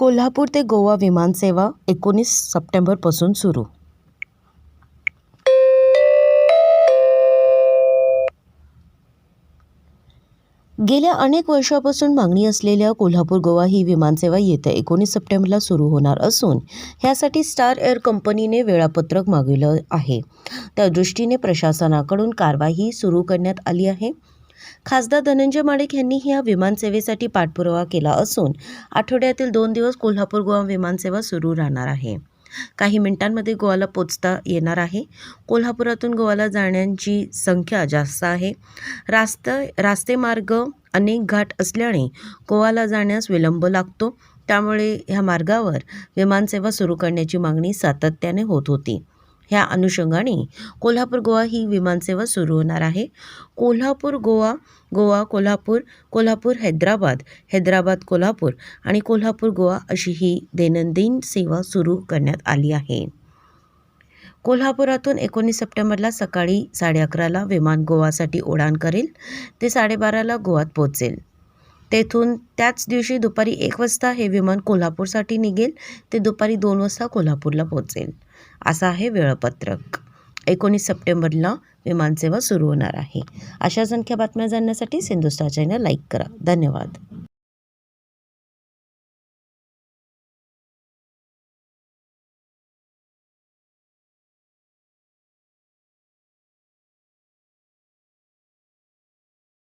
कोल्हापूर ते गोवा विमानसेवा एकोणीस सप्टेंबरपासून सुरू. गेल्या अनेक वर्षापासून मागणी असलेल्या कोल्हापूर गोवा ही विमानसेवा येत्या एकोणीस सप्टेंबरला सुरू होणार असून ह्यासाठी स्टार एअर कंपनीने वेळापत्रक मागवलं आहे. त्या दृष्टीने प्रशासनाकडून कारवाई सुरू करण्यात आली आहे. खासदार धनंजय माडिक यांनी ह्या विमानसेवेसाठी पाठपुरावा केला असून आठवड्यातील दोन दिवस कोल्हापूर गोवा विमानसेवा सुरू राहणार आहे. काही मिनिटांमध्ये गोवाला पोचता येणार आहे. कोल्हापुरातून गोवाला जाण्याची संख्या जास्त आहे. रास्त रास्तेमार्ग अनेक घाट असल्याने गोवाला जाण्यास विलंब लागतो. त्यामुळे ह्या मार्गावर विमानसेवा सुरू करण्याची मागणी सातत्याने होत होती. ह्या अनुषंगाने कोल्हापूर गोवा ही विमानसेवा सुरू होणार आहे. कोल्हापूर गोवा गोवा कोल्हापूर कोल्हापूर हैदराबाद हैदराबाद कोल्हापूर आणि कोल्हापूर गोवा अशी ही दैनंदिन सेवा सुरू करण्यात आली आहे. कोल्हापुरातून एकोणीस सप्टेंबरला सकाळी साडे अकराला विमान गोवासाठी उडान करेल. ते साडेबाराला गोवात पोहोचेल. तेथून त्याच दिवशी दुपारी एक वाजता हे विमान कोल्हापूरसाठी निघेल. ते दुपारी दोन वाजता कोल्हापूरला पोहोचेल. असं आहे वेळापत्रक. एकोणीस सप्टेंबरला विमानसेवा सुरू होणार आहे. अशा संख्या बातम्या जाणण्यासाठी सिंधुस्टार चॅनल लाईक करा. धन्यवाद.